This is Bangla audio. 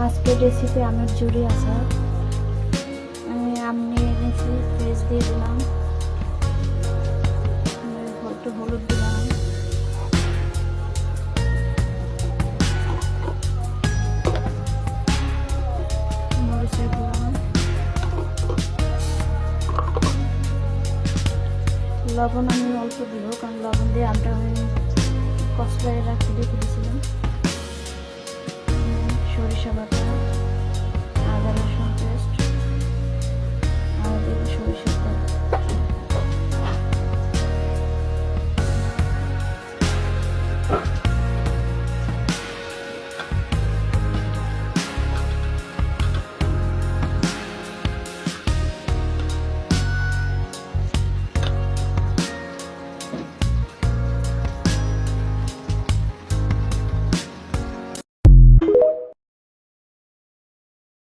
আজকের রেসিপি আমের জুড়ি আচার আমি আম এনেছি পেঁয়াজ দিয়ে দিলাম। একটু হলুদ দিলাম। মরিচের লবণ আমি অল্প দিব, কারণ লবণ দিয়ে আমটা আমি কষলায় রাখতে রেখে দিয়েছিলাম görüşe bakın.